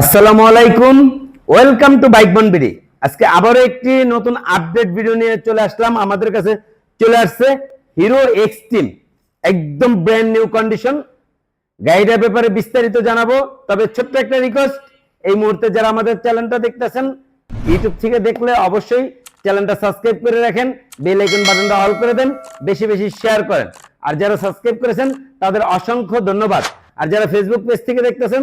আসসালামু আলাইকুম। Welcome to bike বনবিডি আজকে আবারও একটি নতুন আপডেট ভিডিও নিয়ে চলে আসলাম। আমাদের কাছে চলে আসছে হিরো এক্সট্রিম একদম ব্র্যান্ড নিউ কন্ডিশন গাড়িটার ব্যাপারে বিস্তারিত জানাব। তবে ছোট্ট একটা রিকোয়েস্ট এই মুহূর্তে যারা আমাদের চ্যানেলটা দেখতেছেন ইউটিউব থেকে দেখলে অবশ্যই চ্যানেলটা সাবস্ক্রাইব করে রাখেন। বেল আইকন বাটনটা অল করে দেন। বেশি বেশি শেয়ার করেন। আর যারা সাবস্ক্রাইব করেছেন, তাদের অসংখ্য ধন্যবাদ। আর যারা ফেসবুক পেজ থেকে দেখতেছেন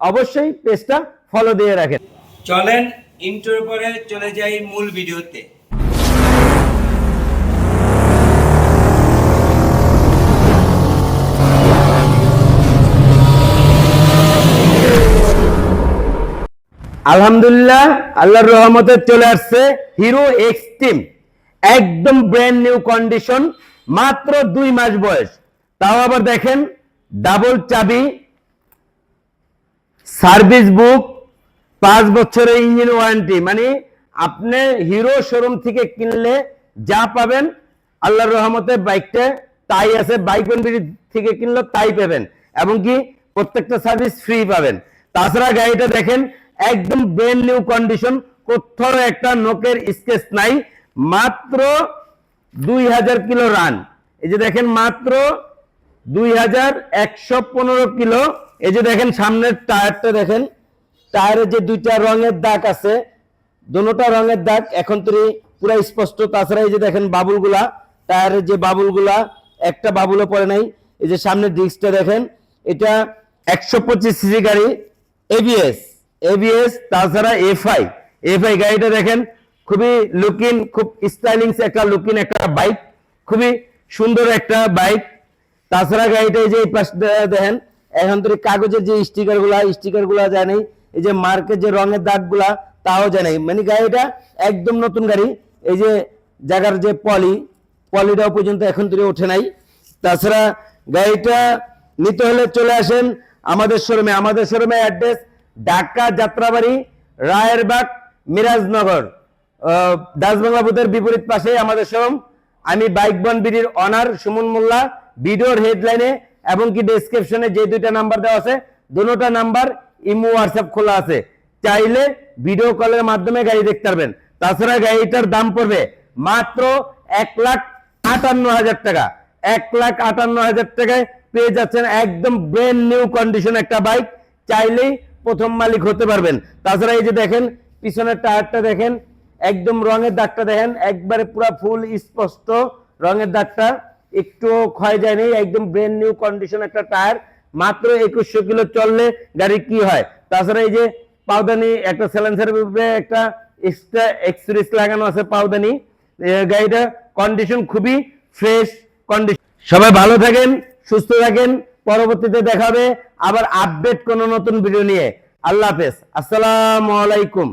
অবশ্যই পেজটা ফলো দিয়ে রাখেন। চলেন ইন্টোর পরে চলে যাই মূল ভিডিওতে। আলহামদুলিল্লাহ আল্লাহর রহমতে চলে আসছে হিরো এক্সট্রিম একদম ব্র্যান্ড নিউ কন্ডিশন মাত্র দুই মাস বয়স। তাও আবার দেখেন ডাবল চাবি সার্ভিস বুক, পাঁচ বছরের ইঞ্জিন ওয়ারেন্টি। মানে আপনি হিরো শোরুম থেকে কিনলে যা পাবেন, আল্লাহর রহমতে বাইকটা তাই আছে, বাইক থেকে কিনলে তাই পাবেন। এবং কি প্রত্যেকটা সার্ভিস ফ্রি পাবেন। তাছাড়া গাড়িটা দেখেন, একদম ব্র্যান্ড নিউ কন্ডিশন কোথাও একটা নোকের স্কেচ নাই, মাত্র দুই হাজার কিলো রান এই যে দেখেন, মাত্র দুই হাজার একশো পনেরো কিলো। এই যে দেখেন সামনের টায়ারটা দেখেন, টায়ারের যে দুইটা রঙের দাগ আছে, দুটা রঙের দাগ এখন তো পুরো স্পষ্ট। তাছাড়া এই যে দেখেন বাবুলগুলা, টায়ারের যে বাবুলগুলা, একটা বাবুলও পড়ে নাই। এই যে সামনের ডিস্কটা দেখেন, এটা একশো পঁচিশ সিসি গাড়ি এবিএস এবিএস তাছাড়া এফআই এফআই গাড়িটা দেখেন, খুবই লুকিং খুব স্টাইলিং একটা লুকিং একটা বাইক খুবই সুন্দর একটা বাইক তাছাড়া গাড়িটা এই যে এই পাশ দেখেন, এখন তো কাগজের যে স্টিকারগুলা স্টিকারগুলা নাই, এই যে মার্কের যে রঙের দাগগুলা তাও যায় নাই। মানে গাড়িটা একদম নতুন গাড়ি, এই যে জায়গার যে পলি পলিটাও পর্যন্ত এখন তৈরি ওঠে নাই। তাছাড়া গাড়িটা নিতে হলে চলে আসেন আমাদের শোরুমে। আমাদের শোরুমে অ্যাড্রেস ঢাকা যাত্রাবাড়ি, রায়েরবাগ, মিরাজনগর। দাসবাংলা বুথের বিপরীত পাশে আমাদের শোরুম। আমি বাইক বন বিডির অনার সুমন মোল্লা। ভিডিওর হেডলাইনে এবং কি ডেসক্রিপশনে যে দুইটা নাম্বার দেওয়া আছে, দুটোটা নাম্বার ইমো হোয়াটসঅ্যাপ খোলা আছে। চাইলে ভিডিও কলের মাধ্যমে গাড়ি দেখতে পারবেন। তাছাড়া গাড়িটার দাম পড়বে মাত্র এক লাখ আটান্ন হাজার টাকা। এক লাখ আটান্ন হাজার টাকায় পেয়ে যাচ্ছেন একদম ব্র্যান্ড নিউ কন্ডিশন একটা বাইক চাইলেই প্রথম মালিক হতে পারবেন। তাছাড়া এই যে দেখেন, পিছনের টায়ারটা দেখেন, একদম রঙের দাগটা দেখেন, একবারে পুরো ফুল স্পষ্ট রঙের দাগটা। একটু ক্ষয় যায় যায়নি, একদম ব্র্যান্ড নিউ কন্ডিশন একটা টায়ার মাত্র একুশশো কিলো চললে গাড়ি কি হয়? তাছাড়া এই যে পাউদানি একটা স্যালেন্সারের উপরে একটা এক্সট্রা এক্সপ্রেস লাগানো আছে পাউদানি গাড়িটা কন্ডিশন খুবই ফ্রেশ কন্ডিশন সবাই ভালো থাকেন, সুস্থ থাকেন, পরবর্তীতে দেখাবে আবার আপডেট কোন নতুন ভিডিও নিয়ে। আল্লাহ হাফেজ, আসসালামু আলাইকুম।